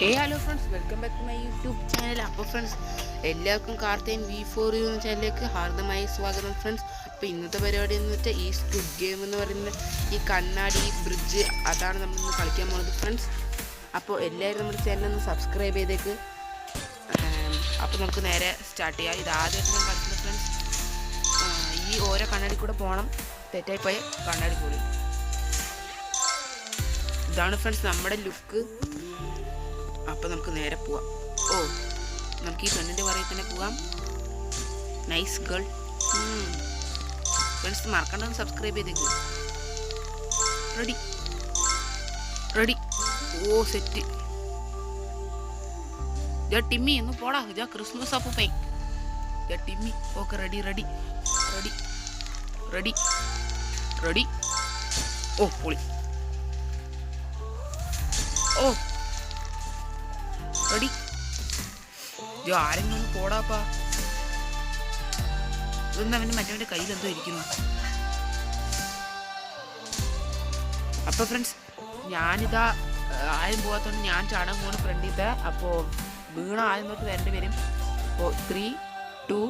Hey hello friends welcome back to my YouTube channel അപ്പോൾ friends എല്ലാവർക്കും കാർത്തേൻ V for you എന്ന ചാനലിലേക്ക് ഹാർദമായ സ്വാഗതം ഫ്രണ്ട്സ് അപ്പോൾ ഇന്നത്തെ പരിപാടി എന്ന് വെച്ചാൽ ഈ സ്കുഡ് ഗെയിം എന്ന് പറയുന്ന ഈ കണ്ണാടി ഈ ബ്രിഡ്ജ് അതാണ് നമ്മൾ ഇന്ന് കളിക്കാൻ പോകുന്നത് ഫ്രണ്ട്സ് അപ്പോൾ എല്ലാവരും നമ്മുടെ ചാനൽ ഒന്ന് സബ്സ്ക്രൈബ് ചെയ്തേക്ക്. അപ്പോൾ നമുക്ക് നേരെ സ്റ്റാർട്ട് ചെയ്യാം. ഇത് ആദ്യമായിട്ട് ഞാൻ കളിക്കുന്ന ഫ്രണ്ട്സ് ഈ ഓരോ കണ്ണാടി കൂടെ പോകണം തെറ്റായി പോയ കണ്ണാടി കൂടി. ഇതാണ് ഫ്രണ്ട്സ് നമ്മുടെ ലുക്ക് അപ്പൊ നമുക്ക് നേരെ പോവാം. ഓ നമുക്ക് ഈ പെണ്ണിന്റെ പറയിൽ തന്നെ പോവാം. നൈസ് ഗേൾ ഫ്രണ്ട്സ് മറക്കണ്ടെന്ന് സബ്സ്ക്രൈബ് ചെയ്തേക്കൂ. റെഡി റെഡി ഓ സെറ്റ് ജാ ടിമ്മി ഒന്ന് പോടാ. ജാ ക്രിസ്മസ് അപ്പ് പൈ ജാ Timmy. Okay ready ready ready ready ready ഓ പൊളി. ഓ. റെഡി ഇത് ആരെങ്കിലും പോടാപ്പാ ഇതൊന്നും അവന്റെ മറ്റവന്റെ കയ്യിൽ എന്തോ ഇരിക്കുന്നു? അപ്പൊ ഫ്രണ്ട്സ് ഞാനിതാ ആരും പോകാത്തോണ്ട് ഞാൻ ചാടാൻ പോണ ഫ്രണ്ടിത്തെ അപ്പോ വീണ ആദ്യം തൊട്ട് വരേണ്ടി വരും. അപ്പോ three two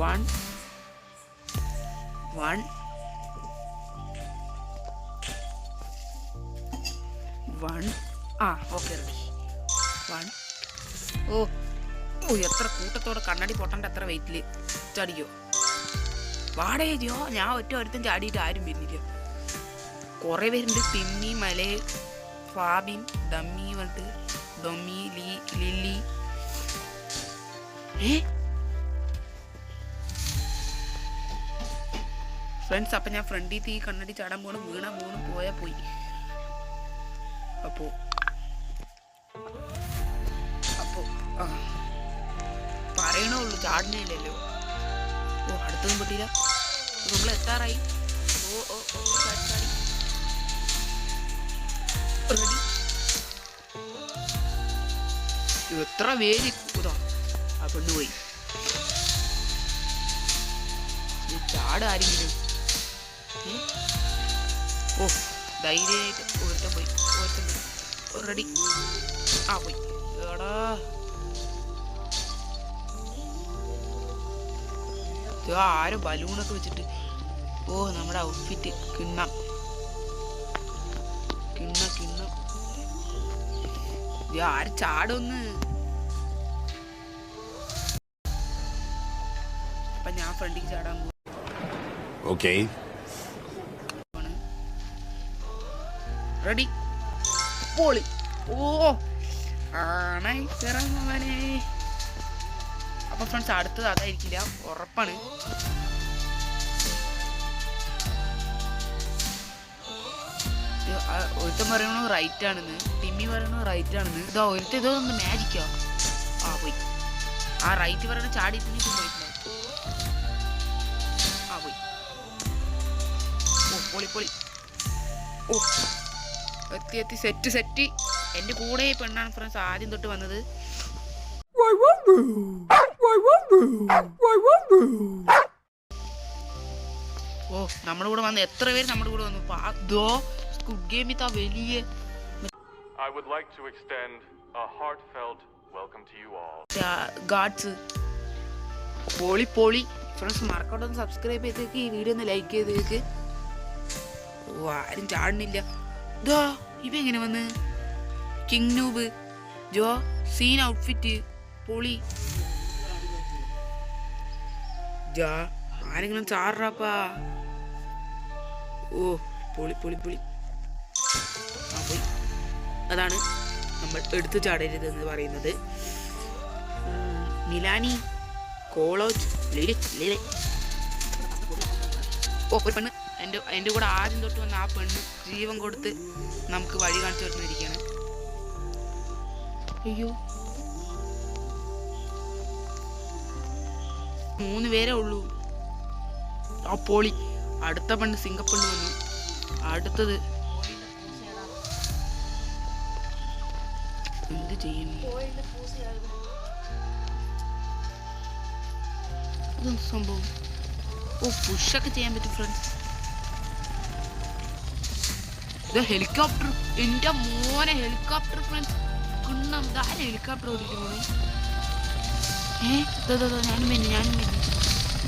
one one one ആ ഓക്കെ റെഡി വൺ ഓ ഓ എത്ര കൂട്ടത്തോടെ കണ്ണടി പൊട്ടണ്ട എത്ര വെയിറ്റിൽ ചടിക്കോ വാടേ ജോ ഞാൻ ഒറ്റ ഒരുത്തും ചാടിയിട്ട് ആരും വരുന്നില്ല കുറേ പേരുണ്ട്. ടിമ്മി മലേ ഫാബിൻ ഡമ്മി പറഞ്ഞിട്ട്. ഡൊമ്മി ലീ ലില്ലി. ഏ? ഫ്രണ്ട്സ് അപ്പം ഞാൻ ഫ്രണ്ടിൽ തീ കണ്ണടി ചാടാൻ പോകണം വീണ മൂന്ന് പോയാൽ പോയി. അപ്പോ. അപ്പോ ആ പറയണേ ഉള്ളൂ ചാടിനില്ലല്ലോ ഓ അടുത്തൊന്നും പറ്റിയില്ല. നമ്മൾ എത്താറായി. ഓ ഓ ഓ ചാടി ചാടി. റെഡി. എത്ര പേര് കൂതാ ആ പെണ്ണ് പോയി. ഇത് ചാടാരെങ്കിലും ഓ ധൈര്യമായിട്ട് ഒരുത്തൻ പോയി. ഒരുത്തൻ പോയി. റെഡി. ആ പോയി. എടാ. ആരോ ബലൂണൊക്കെ വെച്ചിട്ട്. ഓ നമ്മുടെ ഔട്ട്ഫിറ്റ് കിണ്ണം. കിണ്ണ കിണ്ണ. ആര് ചാടൊന്ന്? അപ്പൊ ഞാൻ ഫ്രണ്ടിക്ക് ചാടാൻ പോകും റെഡി പോളി. ഓ ആണേ മോനെ അപ്പൊ ഫ്രണ്ട്സ് അടുത്തത് അതായിരിക്കില്ല. ഉറപ്പാണ്. ഒരുത്തൻ പറയണു റൈറ്റ് ആണെന്ന്. ടിമ്മി പറയണു റൈറ്റ് ആണെന്ന്. ഇതോ ഒരുത്ത ഇതോ ഒന്ന് മാജിക്കോ ആ. പോയി. ആ റൈറ്റ് പറയണ ചാടി പോയിട്ടുണ്ടാവും ആ പോയി. എത്തി സെറ്റ് സെറ്റ് എന്റെ കൂടെ പെണ്ണാണ് ഫ്രണ്ട്സ് ആദ്യം തൊട്ട് വന്നത്. ഓ നമ്മുടെ കൂടെ വന്ന എത്ര പേര് നമ്മുടെ കൂടെ വന്നു ദോ സ്കുഡ് ഗെയിമിൽ വലിയ I would like to extend a heartfelt welcome to you all. ഗാഡ്സ്. പോളി പോളി. ഫ്രണ്ട്സ് മറക്കാണ്ട് ഒന്ന് സബ്സ്ക്രൈബ് ചെയ്തേക്ക്. ഈ വീഡിയോ ഒന്ന് ലൈക്ക് ചെയ്തേക്ക്. ഓ ആരും ചാടുന്നില്ല. ദോ ഇവ എങ്ങനെ വന്ന്? കിങ് നൂബ് ജോ സീൻ ഔട്ട്ഫിറ്റ് പൊളി. ആരെങ്കിലും ചാറാപ്പാ ഓ പൊളി പൊളി പൊളി. അതാണ് നമ്മൾ എടുത്തു ചാടരുത് എന്ന് പറയുന്നത്. മിലാനി കോളോജ് ഓ ഒരു പെണ്ണ്. എന്റെ എന്റെ കൂടെ ആദ്യം തൊട്ട് വന്ന ആ പെണ്ണ് ജീവൻ കൊടുത്ത് നമുക്ക് വഴി കാണിച്ചു കൊടുത്തിരിക്കുകയാണ് അയ്യോ. മൂന്ന് പേരേ ഉള്ളൂ. ആ പോളി. അടുത്ത പെണ്ണ് സിംഗപ്പെണ്ണ് വന്നു. അടുത്തത് എന്ത് ചെയ്യുന്നു? സംഭവം? ഓ പുഷൊക്കെ ചെയ്യാൻ പറ്റും ഫ്രണ്ട്സ് ഹെലികോപ്റ്റർ എന്റെ മോനെ ഹെലികോപ്റ്റർ ഫ്രണ്ട്സ് ഹെലികോപ്റ്റർ ഓടിക്കുന്നു ഏ? ദോ, ഞാനും വരുന്നു ഞാനും വരുന്നു.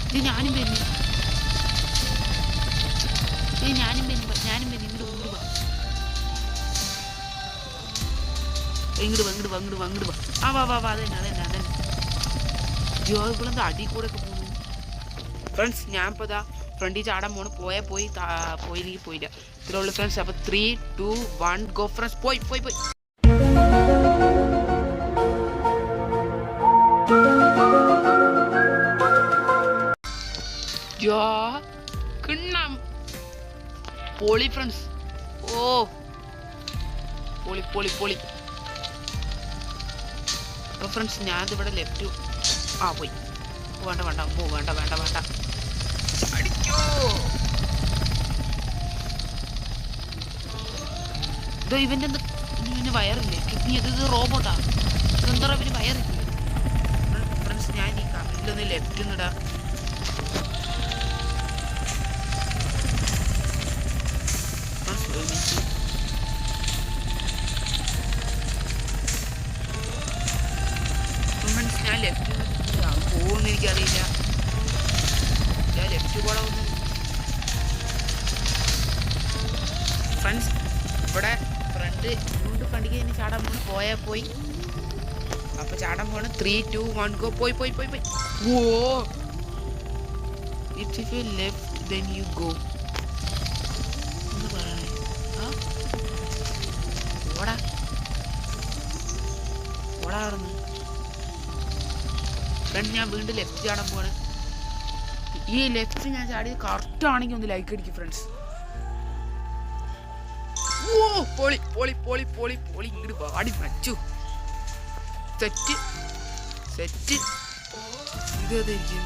ഇത് ഞാനും വരുന്നു. ഇത് ഞാനും വരുന്നു ഞാനും വരുന്നു. ഇങ്ങോട്ട് ഇങ്ങോട്ട് വാ. ഇങ്ങോട്ട് വാ ഇങ്ങോട്ട് വാ വാ ആ വാ വാ വാ അതന്നെ അതന്നെ അതന്നെ. ജോ ഇവളെന്താ അടി കൂടെ ഒക്കെ പോകുന്നു? ഫ്രണ്ട്സ് ഞാൻ ഇപ്പോൾ ഇതാ ഫ്രണ്ടിൽ ചാടാൻ പോണു. പോയാൽ പോയി പോയില്ലെങ്കിൽ പോയില്ല. ഇത്രേ ഉള്ളൂ ഫ്രണ്ട്സ് അപ്പോൾ three two one go friends പോയി പോയി പോയി. പൊളി ഫ്രണ്ട്സ്. ഓ. പൊളി പൊളി പൊളി. അപ്പോൾ ഫ്രണ്ട്സ് ഞാനിവിടെ ലെഫ്റ്റ് ആ പോയി. വേണ്ട വേണ്ട. പോ വേണ്ട വേണ്ട വേണ്ട. അടിക്കോ. ഇതോ ഇവന്റെ എന്ത് ഇവന് വയറില്ലേ? കിഡ്നി ഇത് ഇത് റോബോട്ടാ. എന്താ ഇവന് വയറില്ലേ? ഫ്രണ്ട്സ് ഞാൻ ഈ കമ്മിലൊന്ന് ലെഫ്റ്റ് നിടാ കൊണ്ട് കണ്ടിക്ക് ചാടാൻ പോണു. പോയാ പോയി. അപ്പൊ ചാടാൻ പോണു. ത്രീ ടു വൺ ഗോ പോയി പോയി പോയി പോയി. ഓ it's if you left then you go എന്ന് പറയണേ ഓടാ. ഓടാ അവിടുന്ന്. ഫ്രണ്ട് ഞാൻ വീണ്ടും ലെഫ്റ്റ് ചാടാൻ പോവാണ് ഈ ലെഫ്റ്റ് ഞാൻ ചാടി കറക്റ്റ് ആണെങ്കിൽ ഒന്ന് ലൈക്ക് അടിക്കും ഫ്രണ്ട്സ് ഓ പോളി പോളി പോളി പോളി പൊളി ഇങ്ങോട്ട് വാടി മച്ചു സെറ്റ് സെറ്റ് ഇത് ഏതായിരിക്കും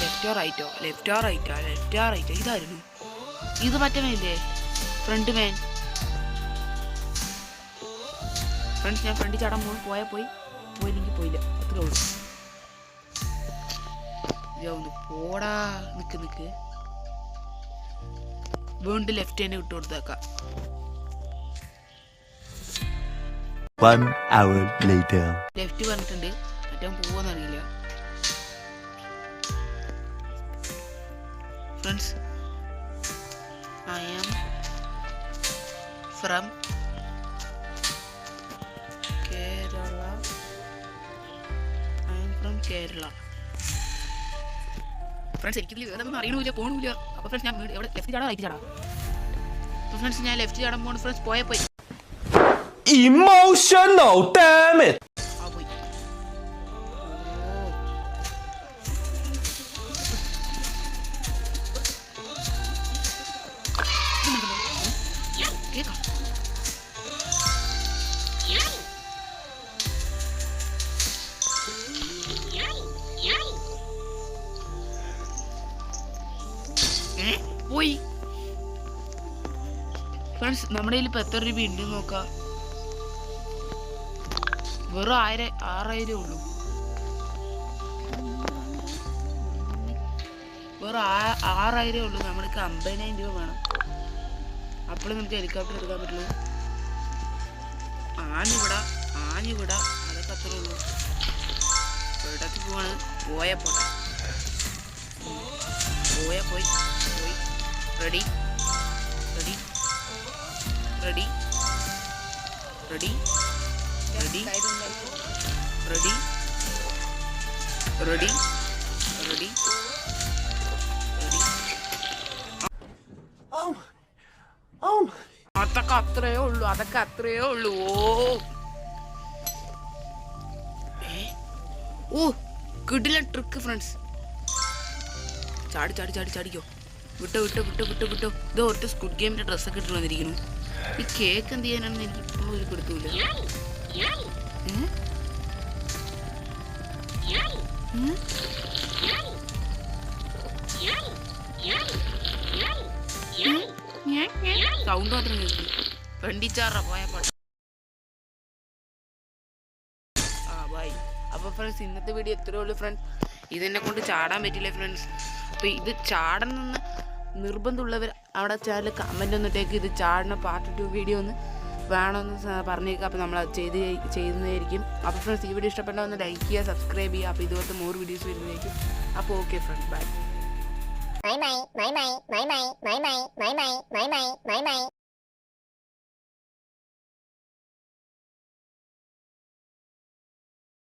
ലെഫ്റ്റോ റൈറ്റോ ലെഫ്റ്റോ റൈറ്റോ ലെഫ്റ്റോ റൈറ്റോ ഇതായിരുന്നു. ഇത് മറ്റമേല്ലേ ഫ്രണ്ട് മേൻ ഫ്രണ്ട്സ് ഞാൻ ഫ്രണ്ടിൽ ചാടാൻ പോയി പോയാൽ പോയി. പോയില്ലെങ്കിൽ പോയില്ല. അത്രേ ഉള്ളൂ. ഒന്ന് പോടാ നിക്ക് നിക്ക്. വീണ്ടും ലെഫ്റ്റ് തന്നെ വിട്ടു കൊടുത്തേക്കാം. One hour later. ലെഫ്റ്റ് പറഞ്ഞിട്ടുണ്ട്. മറ്റവൻ പോവെന്ന് അറിയില്ല. Friends I am from Kerala I am from Kerala friends എനിക്കിതിൽ വേറെ ഒന്നും അറിയണമില്ല പോകണമില്ല അപ്പോൾ ഫ്രണ്ട്സ് ഞാൻ എവിടെ? ലെഫ്റ്റ് ചാടാ റൈറ്റ് ചാടാ? അപ്പോൾ ഫ്രണ്ട്സ് ഞാൻ ലെഫ്റ്റ് ചാടാൻ പോകണം ഫ്രണ്ട്സ് പോയാൽ പോയി. Emotional, പോയി. ഫ്രണ്ട്സ് നമ്മുടെ കയ്യിൽ ഇപ്പൊ എത്ര രൂപ ഉണ്ട് നോക്കാം. വെറും ആയിരം ആറായിരം ഉള്ളൂ. വെറും ആറായിരം ഉള്ളൂ. നമ്മൾക്ക് അമ്പതിനായിരം രൂപ വേണം. അപ്പോൾ നമുക്ക് ഹെലികോപ്റ്റർ എടുക്കാൻ പറ്റുള്ളൂ. ആഞ്ഞിവിട ആഞ്ഞിവിട. അതൊക്കെ അത്രേ ഉള്ളൂ. ഇടത്ത് പോവാണ്. പോയ പോയി പോയി. Ready ready ready ready ready ready ready ready അതൊക്കെ അത്രയേ ഉള്ളൂ അതൊക്കെ അത്രയേ ഉള്ളൂ. ഓ? ഓ കിടില ട്രിക്ക് ഫ്രണ്ട്സ് ചാടി ചാടി ചാടി ചാടിക്കോ. വിട്ടോ വിട്ടോ വിട്ടോ വിട്ടോ വിട്ടോ. ഇത് ഒറ്റ സ്കുഡ് ഗെയിമിന്റെ ഡ്രസ്സൊക്കെ ഇട്ട് വന്നിരിക്കുന്നു. ഈ കേക്ക് എന്ത് ചെയ്യാനാണെന്ന് എനിക്ക് ഇപ്പോൾ ഒരു കൊടുത്തൂല സൗണ്ട് മാത്രം കേൾക്കും. പോയ പാട്ട് ആ ഫ്രണ്ട്സ് ഇന്നത്തെ വീഡിയോ എത്രയേ ഉള്ളൂ ഫ്രണ്ട്സ് ഇതെന്നെ കൊണ്ട് ചാടാൻ പറ്റില്ല ഫ്രണ്ട്സ് അപ്പോൾ ഇത് ചാടണം എന്ന് നിർബന്ധമുള്ളവർ അവിടെ ചാനൽ കമന്റ് ഒന്നിട്ടേക്ക് ഇത് ചാടുന്ന പാർട്ട് ടു വീഡിയോ ഒന്ന് വേണമെന്ന് പറഞ്ഞേക്കാം. അപ്പോൾ നമ്മൾ അത് ചെയ്ത് ചെയ്യുന്നതായിരിക്കും. അപ്പോൾ ഫ്രണ്ട്സ് ഈ വീഡിയോ ഇഷ്ടപ്പെട്ടാൽ ഒന്ന് ലൈക്ക് ചെയ്യുക സബ്സ്ക്രൈബ് ചെയ്യുക. അപ്പോൾ ഇതുപോലത്തെ മോർ വീഡിയോസ് വരുന്നതായിരിക്കും. അപ്പോൾ okay friends bye my my my my my my my my.